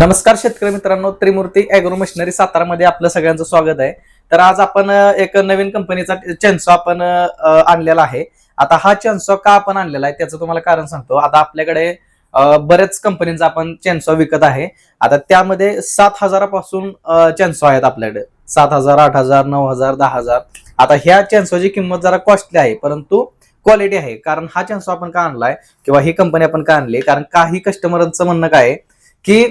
नमस्कार शेतकरी मित्रांनो त्रिमूर्ती अॅग्रो मशिनरी सातारामध्ये आपलं सगळ्यांचं स्वागत आहे. तर आज आपण एक नवीन कंपनीचा चेन्सो आपण आणलेला आहे. आता हा चेन्सो का आपण आणलेला आहे त्याचं तुम्हाला कारण सांगतो. आता आपल्याकडे बऱ्याच कंपनीचा आपण चेन्सो विकत आहे. आता त्यामध्ये सात हजारापासून चेन्सो आहेत आपल्याकडे. सात हजार आठ हजार नऊ हजार दहा हजार. आता ह्या चेन्सोची किंमत जरा कॉस्टली आहे परंतु क्वालिटी आहे. कारण हा चेन्सो आपण का आणलाय किंवा ही कंपनी आपण का आणली कारण काही कस्टमरांचं म्हणणं काय की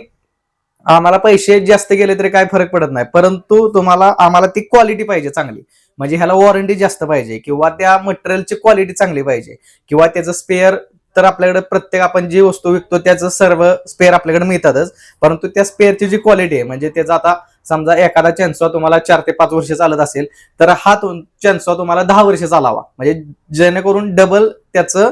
आम्हाला पैसे जास्त गेले तरी काय फरक पडत नाही. परंतु तुम्हाला आम्हाला ती क्वालिटी पाहिजे चांगली. म्हणजे ह्याला वॉरंटी जास्त पाहिजे किंवा त्या मटेरियलची क्वालिटी चांगली पाहिजे किंवा त्याचं स्पेअर तर आपल्याकडे प्रत्येक आपण जी वस्तू विकतो त्याचं सर्व स्पेअर आपल्याकडे मिळतातच. परंतु त्या स्पेअरची जी क्वालिटी आहे म्हणजे त्याचा आता समजा एखादा चॅन्सवा तुम्हाला चार ते पाच वर्ष चालत असेल तर हा चॅन्सवा तुम्हाला दहा वर्ष चालावा. म्हणजे जेणेकरून डबल त्याचं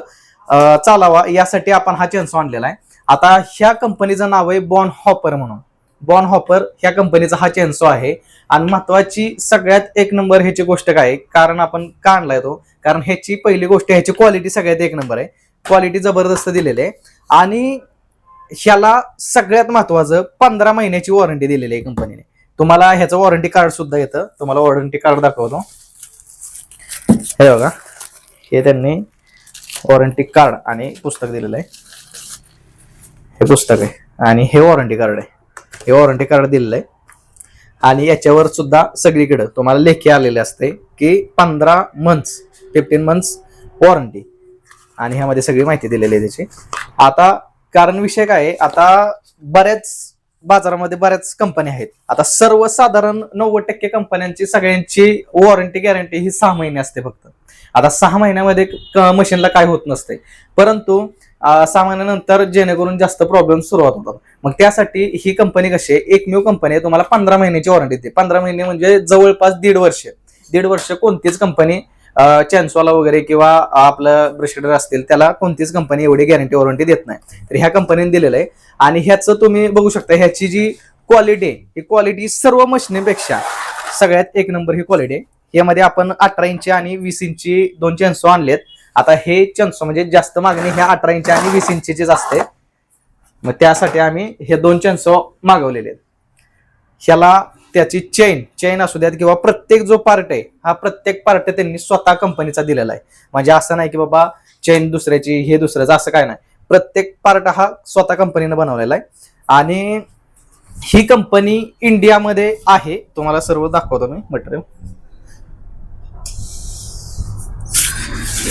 चालावा यासाठी आपण हा चेन्सॉ आणलेला आहे. आता ह्या कंपनीचं नाव आहे बॉन हॉपर म्हणून. बॉन हॉपर ह्या कंपनीचा हा चेन्सो आहे. आणि महत्वाची सगळ्यात एक नंबर ह्याची गोष्ट काय? कारण आपण का आणलाय तो? कारण ह्याची पहिली गोष्ट ह्याची क्वालिटी सगळ्यात एक नंबर आहे. क्वालिटी जबरदस्त दिलेली आहे. आणि ह्याला सगळ्यात महत्वाचं पंधरा महिन्याची वॉरंटी दिलेली आहे कंपनीने तुम्हाला ह्याचं वॉरंटी कार्ड सुद्धा येतं. तुम्हाला वॉरंटी कार्ड दाखवतो. हे बघा. हे त्यांनी वॉरंटी कार्ड आणि पुस्तक दिलेलं आहे. हे पुस्तक आहे. आणि हे वॉरंटी कार्ड आहे. हे वॉरंटी कार्ड दिलेलं आहे आणि याच्यावर सुद्धा सगळीकडं तुम्हाला लेखी आलेले असते की पंधरा मंथ्स फिफ्टीन मंथ्स वॉरंटी आणि ह्यामध्ये सगळी माहिती दिलेली आहे त्याची. आता कारण विषय काय आहे? आता बऱ्याच बाजारामध्ये बऱ्याच कंपन्या आहेत. आता सर्वसाधारण नव्वद टक्के कंपन्यांची सगळ्यांची वॉरंटी गॅरंटी ही सहा महिने असते फक्त. आता सहा महिन्यामध्ये क- मशीनला काय होत नसते. परंतु सहा महिन्यानंतर जेणेकरून जास्त प्रॉब्लेम सुरुवात होतात. मग त्यासाठी ही कंपनी कशी आहे? एकमेव कंपनी आहे तुम्हाला पंधरा महिन्याची वॉरंटी देते पंधरा महिने म्हणजे जवळपास दीड वर्ष. दीड वर्ष कोणतीच कंपनी चॅन्सवाला वगैरे किंवा आपलं ब्रशेडर असतील त्याला कोणतीच कंपनी एवढी गॅरंटी वॉरंटी देत नाही. तर ह्या कंपनीने दिलेलं आहे. आणि ह्याचं तुम्ही बघू शकता ह्याची जी क्वालिटी आहे ही क्वालिटी सर्व मशिनीपेक्षा सगळ्यात एक नंबर ही क्वालिटी आहे. यामध्ये आपण अठरा इंची आणि वीस इंची दोन चॅन्सो आणलेत. आता हे चंच म्हणजे जास्त मागणी ह्या अठरा इंची आणि वीस इंचीचीच असते. मग त्यासाठी आम्ही हे दोन चंच मागवलेले आहेत. ह्याला त्याची चेन चेन असू द्यात किंवा प्रत्येक जो पार्ट आहे हा प्रत्येक पार्ट त्यांनी स्वतः कंपनीचा दिलेला आहे. म्हणजे असं नाही की बाबा चेन दुसऱ्याची हे दुसऱ्याचं असं काय नाही. प्रत्येक पार्ट हा स्वतः कंपनीनं बनवलेला आहे. आणि ही कंपनी इंडियामध्ये आहे. तुम्हाला सर्व दाखवतो मी मटेरियल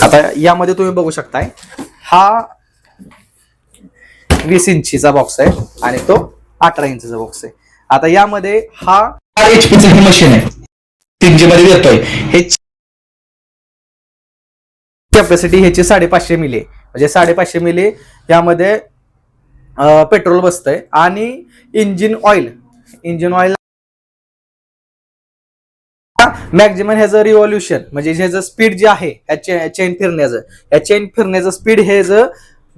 आता यामध्ये तुम्ही बघू शकताय हा वीस इंचीचा बॉक्स आहे आणि तो अठरा इंचचा बॉक्स आहे. आता यामध्ये हा एच पीची हे मशीन आहे. तीन जी मध्ये येतोय हे कॅपॅसिटी ह्याची साडेपाचशे मिली म्हणजे साडेपाचशे मिली यामध्ये पेट्रोल बसतंय आणि engine oil engine oil maximum ह्याचं रिव्हॉल्युशन म्हणजे ह्याचं स्पीड जे आहे ह्या चेन फिरण्याचं या चेन फिरण्याचं स्पीड हे ज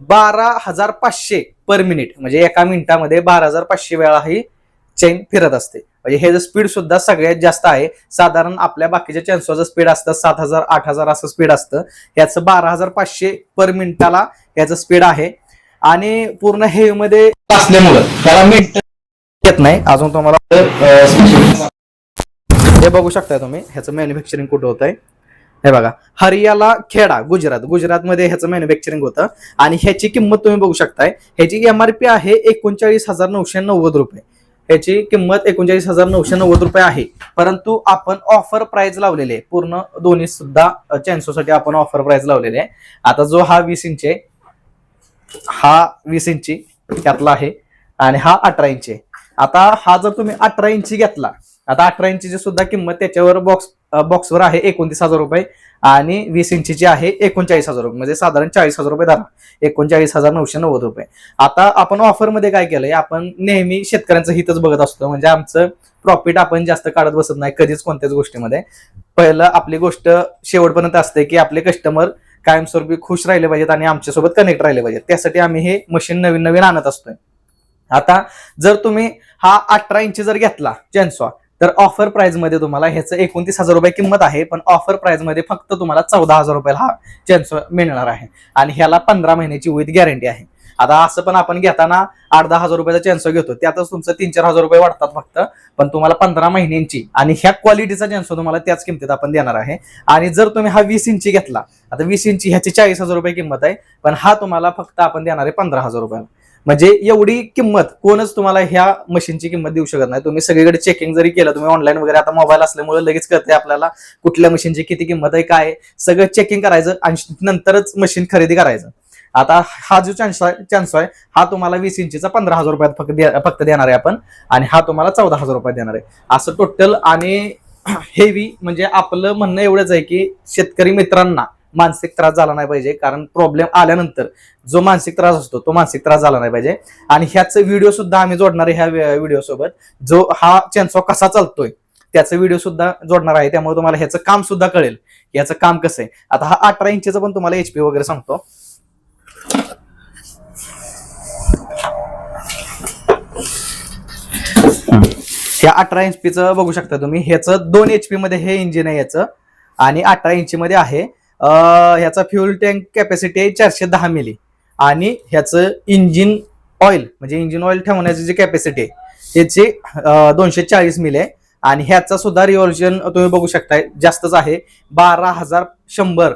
बारा हजार पाचशे पर मिनिट म्हणजे एका मिनिटामध्ये बारा हजार पाचशे वेळा ही चेन फिरत असते. म्हणजे हे स्पीड सुद्धा सगळ्यात जास्त आहे. साधारण आपल्या बाकीच्या चेन्सोचं स्पीड असतं सात हजार आठ हजार असं स्पीड असतं. याचं बारा हजार पाचशे पर मिनिटाला याचं स्पीड आहे. आणि पूर्ण हेवी मध्ये असल्यामुळं त्याला मिनिट येत नाही. अजून तुम्हाला बघू शकता तुम्ही ह्याचं मॅन्युफॅक्चरिंग कुठं होत आहे हे बघा हरियाला खेडा गुजरात. गुजरातमध्ये ह्याचं मॅन्युफॅक्चरिंग होतं. आणि ह्याची किंमत तुम्ही बघू शकताय. ह्याची एमआरपी आहे एकोणचाळीस हजार नऊशे नव्वद रुपये. ह्याची किंमत एकोणचाळीस हजार नऊशे नव्वद रुपये आहे. परंतु आपण ऑफर प्राइस लावलेले आहे. पूर्ण दोन्ही सुद्धा चॅन्सोसाठी आपण ऑफर प्राइस लावलेले आहे. आता जो हा वीस इंच आहे हा वीस इंची त्यातला आहे. आणि हा अठरा इंची आता हा जर तुम्ही अठरा इंची घेतला आता अठरा इंचीची सुद्धा किंमत त्याच्यावर बॉक्स बॉक्सवर आहे एकोणतीस हजार रुपये. आणि वीस इंचीची आहे एकोणचाळीस हजार रुपये. म्हणजे साधारण चाळीस हजार रुपये धरा. एकोणचाळीस हजार नऊशे नव्वद रुपये. आता आपण ऑफरमध्ये काय केलंय? आपण नेहमी शेतकऱ्यांचं हितच बघत असतो. म्हणजे आमचं प्रॉफिट आपण जास्त काढत बसत नाही कधीच कोणत्याच गोष्टीमध्ये. पहिलं आपली गोष्ट शेवटपर्यंत असते की आपले कस्टमर कायमस्वरूपी खुश राहिले पाहिजेत आणि आमच्यासोबत कनेक्ट राहिले पाहिजेत. त्यासाठी आम्ही हे मशीन नवीन नवीन आणत असतोय. आता जर तुम्ही हा अठरा इंची जर घेतला जेन्सॉ तर ऑफर प्राइसमध्ये तुम्हाला ह्याचं एकोणतीस हजार रुपये किंमत आहे पण ऑफर प्राइसमध्ये फक्त तुम्हाला चौदा हजार रुपयाला हा जेन्सॉ मिळणार आहे. आणि ह्याला पंधरा महिन्याची विथ गॅरंटी आहे. आता असं पण आपण घेताना आठ दहा हजार रुपयाचा चॅन्सो घेतो. त्यातच तुमचं तीन चार हजार रुपये वाढतात फक्त पण तुम्हाला पंधरा महिन्यांची आणि ह्या क्वालिटीचा चॅन्सो तुम्हाला त्याच किमतीत आपण देणार आहे. आणि जर तुम्ही हा वीस इंची घेतला आता वीस इंची ह्याची चाळीस हजार रुपये किंमत आहे पण हा तुम्हाला फक्त आपण देणार आहे पंधरा हजार रुपयाला. म्हणजे एवढी किंमत कोणच तुम्हाला ह्या मशीनची किंमत देऊ शकत नाही. तुम्ही सगळीकडे चेकिंग जरी केलं तुम्ही ऑनलाईन वगैरे आता मोबाईल असल्यामुळे लगेच कळते आपल्याला कुठल्या मशीनची किती किंमत आहे काय सगळं चेकिंग करायचं आणि नंतरच मशीन खरेदी करायचं. आता हा जो चान्स आहे चान्स आहे हा तुम्हाला वीस इंचीचा पंधरा हजार रुपयात फक्त फक्त देणार आहे आपण. आणि हा तुम्हाला चौदा हजार रुपयात देणार आहे. असं टोटल आणि हेवी म्हणजे आपलं म्हणणं एवढंच आहे की शेतकरी मित्रांना मानसिक त्रास झाला नाही पाहिजे कारण प्रॉब्लेम आल्यानंतर जो मानसिक त्रास असतो तो मानसिक त्रास झाला नाही पाहिजे. आणि ह्याच व्हिडिओ सुद्धा आम्ही जोडणार आहे ह्या व्हिडिओ सोबत. जो हा चॅन्सॉ कसा चालतोय त्याचं व्हिडिओ सुद्धा जोडणार आहे. त्यामुळे तुम्हाला ह्याचं काम सुद्धा कळेल. याचं काम कसं आहे? आता हा अठरा इंचीचा पण तुम्हाला एचपी वगैरे सांगतो. ह्या अठरा इंचपीचं बघू शकता तुम्ही. ह्याचं दोन एचपी मध्ये हे इंजिन आहे याचं. आणि अठरा इंची मध्ये आहे. ह्याचा फ्युअल टँक कॅपॅसिटी आहे चारशे दहा मिली आणि ह्याचं इंजिन ऑइल म्हणजे इंजिन ऑइल ठेवण्याची जी कॅपॅसिटी आहे त्याची दोनशे चाळीस मिली आहे. आणि ह्याचा सुद्धा रिव्हॉल्युशन तुम्ही बघू शकताय जास्तच आहे. बारा हजार शंभर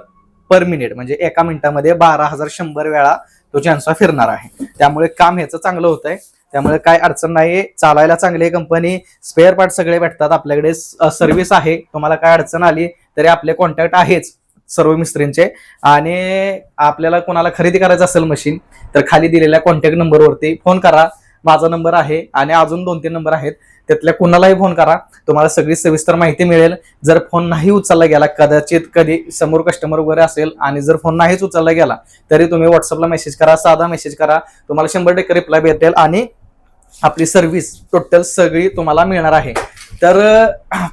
पर मिनिट म्हणजे एका मिनिटामध्ये बारा हजार शंभर वेळा तो चान्सवा फिरणार आहे. त्यामुळे काम ह्याचं चांगलं होत आहे त्यामुळे काय अडचण नाही चालायला चांगली कंपनी स्पेअर पार्ट सगळे भेटतात. आपल्याकडे सर्व्हिस आहे. तुम्हाला काय अडचण आली तरी आपले कॉन्टॅक्ट आहेच. सर्व मिस्त्रींचे. आणि आपल्याला कोणाला खरेदी करायचं असेल मशीन तर खाली दिलेल्या कॉन्टॅक्ट नंबरवरती फोन करा. माझा नंबर आहे आणि अजून दोन तीन नंबर आहेत. त्यातल्या कुणालाही फोन करा. तुम्हाला सगळी सविस्तर माहिती मिळेल. जर फोन नाही उचलला गेला कदाचित कधी समोर कस्टमर वगैरे असेल आणि जर फोन नाहीच उचलला गेला तरी तुम्ही व्हॉट्सअपला मेसेज करा साधा मेसेज करा. तुम्हाला शंभर टक्के रिप्लाय भेटेल आणि आपली सर्व्हिस टोटल सगळी तुम्हाला मिळणार आहे. तर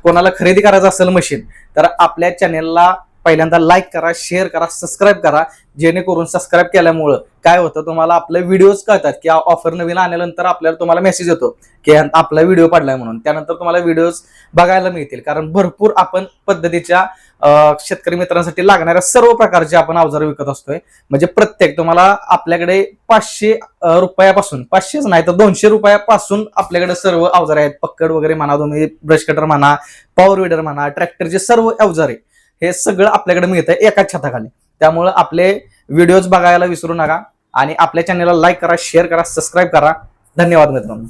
कोणाला खरेदी करायचं असेल मशीन तर आपल्या चॅनेलला पहिल्यांदा लाईक करा शेअर करा सबस्क्राईब करा. जेणेकरून सबस्क्राईब केल्यामुळं काय होतं तुम्हाला आपले व्हिडिओज कळतात की ऑफर नवीन आल्यानंतर आपल्याला तुम्हाला मेसेज येतो की आपला व्हिडिओ पडलाय म्हणून. त्यानंतर तुम्हाला व्हिडिओज बघायला मिळतील. कारण भरपूर आपण पद्धतीच्या शेतकरी मित्रांसाठी लागणाऱ्या सर्व प्रकारचे आपण अवजार विकत असतोय. म्हणजे प्रत्येक तुम्हाला आपल्याकडे पाचशे रुपयापासून पाचशेच नाही तर दोनशे रुपयापासून आपल्याकडे सर्व अवजार आहेत. पक्कड वगैरे म्हणा तुम्ही ब्रश कटर म्हणा पॉवर विडर म्हणा ट्रॅक्टरचे सर्व अवजारे हे सगळं आपल्याकडे मिळतं एकाच छताखाली. त्यामुळं आपले व्हिडिओज बघायला विसरू नका आणि आपल्या चॅनलला लाईक करा शेअर करा सबस्क्राईब करा. धन्यवाद मित्रांनो.